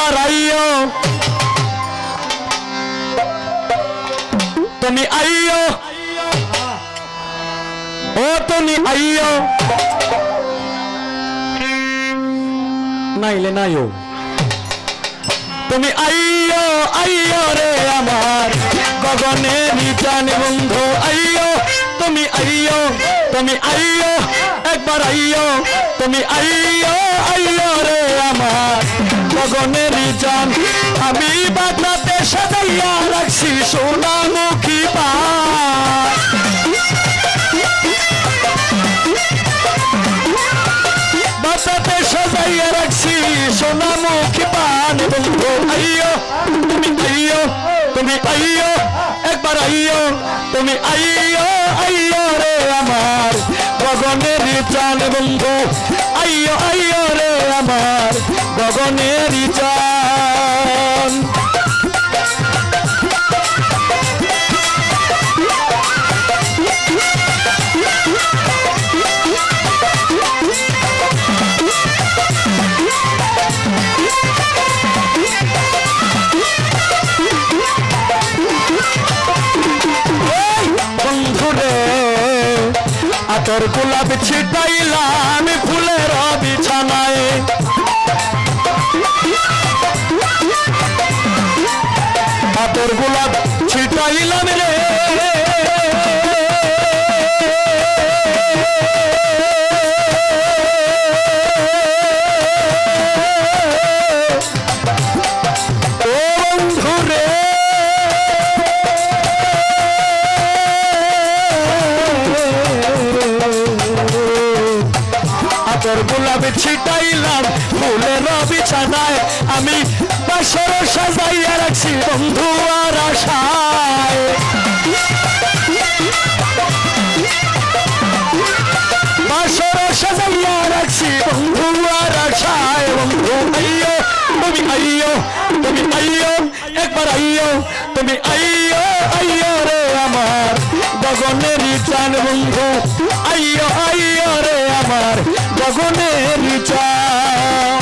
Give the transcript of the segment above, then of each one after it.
একবার আইও তুমি আইও ও তুমি আইও নাইলে নাইও তুমি আইও আইও রে আমার গগনে নিচান বন্ধু আইও তুমি আইও তুমি আইও একবার আইও তুমি আইও আইও রে আমার গগনে নিচান আমি বাগনাতে সাজাইয়া রাখছি সোনামুখী পা বাসাতে সাজাইয়া রাখছি সোনামুখী পান। বন্ধু আইও তুমি আইও তুমি আইও একবার আইও তুমি আইও আইও রে আমার গগনের চান বন্ধু আইও আইও আমার গগনের চান আতর গোলাপ ছিটাইলাম ফুলের বিছানায়। তোর গোলাপ ছিটাইলাম রে বিছানায় আমি বাসর সাজাইয়া রাখছি, বন্ধু আর আশায়। বাসর সাজাইয়া রাখছি, বন্ধু আর আশায়। বন্ধু আইও তুমি আইও তুমি আইও একবার আইও তুমি আইও আইও রে আমার। গগনের চান, বন্ধু আইও আইও রে আমার। গগনের চান।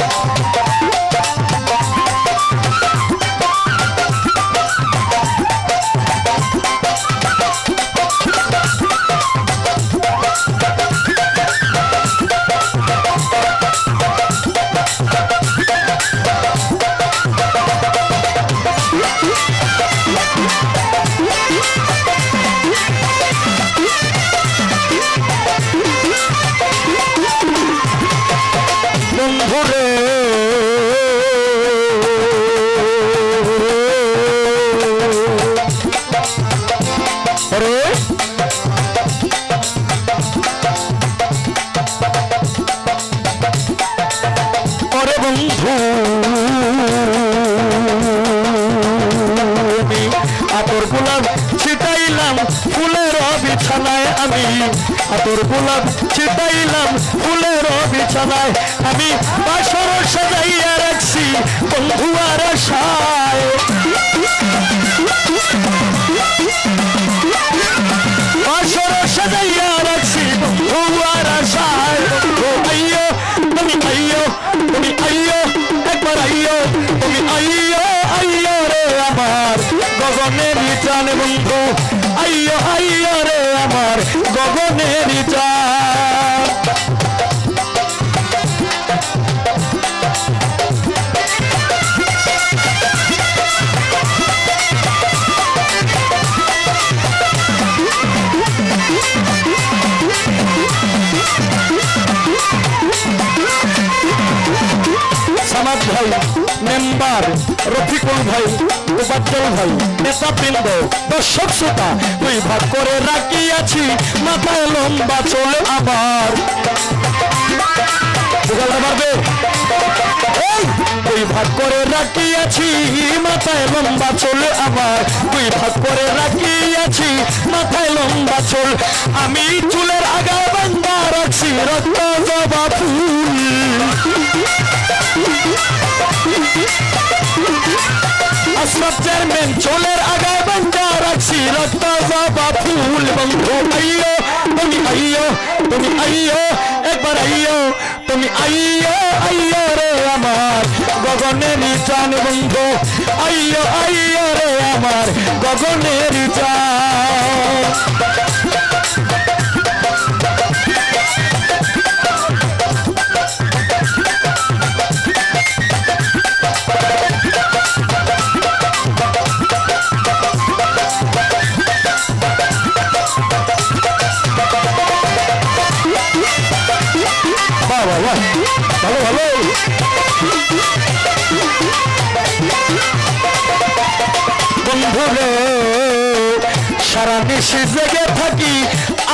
আতর গোলাপ ছিটাইলাম ফুলের বিছানায় আমি বাসর সাজাইয়া রাখছি বন্ধু আর আশায় মেম্বার রফিকুল ভাই উপাজ্জল ভাই, নেতাবৃন্দ, দর্শক শ্রোতা, দুই ভাগ করে রাখিয়াছি, মাথায় লম্বা চল আবার। পারবে ভাগ করে রাখিয়াছি, মাথায় লম্বা চুল আমার দুই ভাগ করে রাখিয়াছি, মাথায় লম্বা চুল। আমি চুলের আগা বান্ধা রাখছি, রক্ত জবা ফুল। আশরাফ চেয়ারম্যান, চুলের আগায় বান্ধা রাখছি রক্ত জবা ফুল। বন্ধু, আইয়ো, তুমি আইয়ো তুমি আইয়ো, একবার আইয়ো, তুমি আইয়ো আইয়ো রে আমার গগনের চান বন্ধু, আইয় আইয় রে আমার গগনের চান বন্ধুরে, সারা নিশি জেগে থাকি,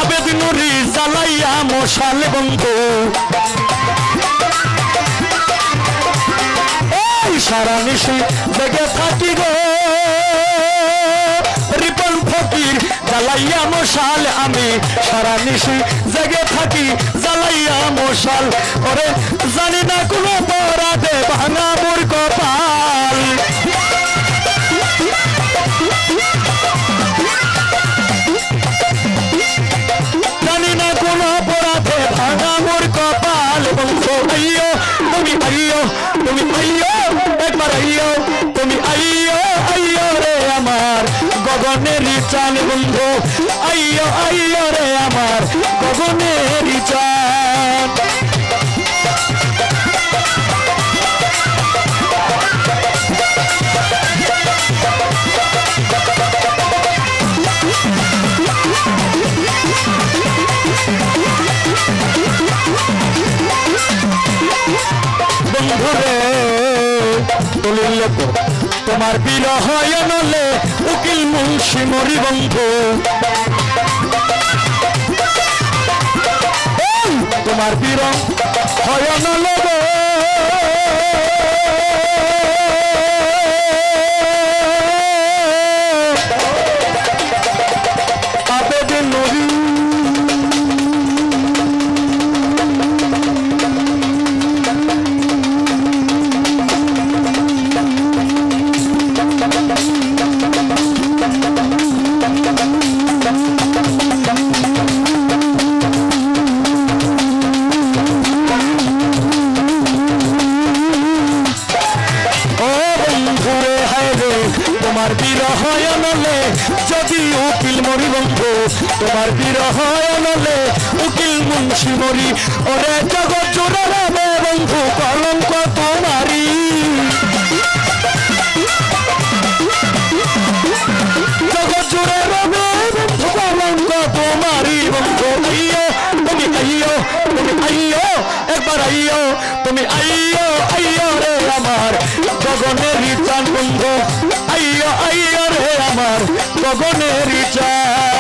আবেদ নুরি জ্বালাইয়া মশাল বন্ধু। সারা নিশি জেগে থাকি গো। জ্বালাইয়া মশাল আমি সারা নিশি জেগে থাকি, জ্বালাইয়া মশাল। ওরে জানি না কোনো পরাধে ভাঙা মোর কপাল বন্ধু। আইয়ো আইয়ো রে আমার গগনের চান বন্ধুরে দলিল তোমার বিরহ নলে উকিল মুন্সি মরি বন্ধু। তোমার বিরহ হয় নলে তোমার বিরহ নলে যদি উকিল মরি বন্ধু, তোমার বিরহ নলে উকিল মুন্সি মরি। ওরে জগৎ রে বন্ধু, কলঙ্ক তোমারি জগৎ রবে বন্ধু, কলঙ্ক তোমারি বন্ধু। আইয়ো, তুমি আইয়ো তুমি আইয়ো, একবার আইয়ো, তুমি আইয়ো আইয়ো রে আমার। গগনের চান বন্ধু গগনের চান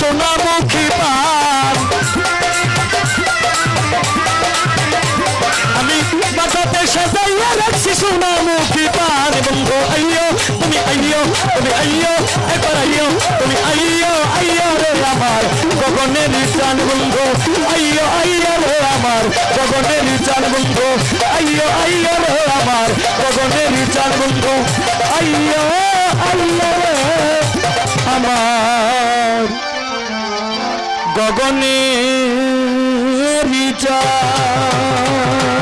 সোনামুখী পান। আমি বাটাতে সাজাইয়া রাখছি সোনামুখী পান। বন্ধু, আইয়ো, তুমি আইয়ো তুমি আইয়ো, একবার আইয়ো, তুমি আইয়ো আইয়ো রে আমার গগনের চান বন্ধু। আইয়ো আইয়ো রে আমার গগনের চান বন্ধু। আইয়ো আইয়ো রে আমার গগনের চান বন্ধু। আইয়ো আইয়ো গগনের চান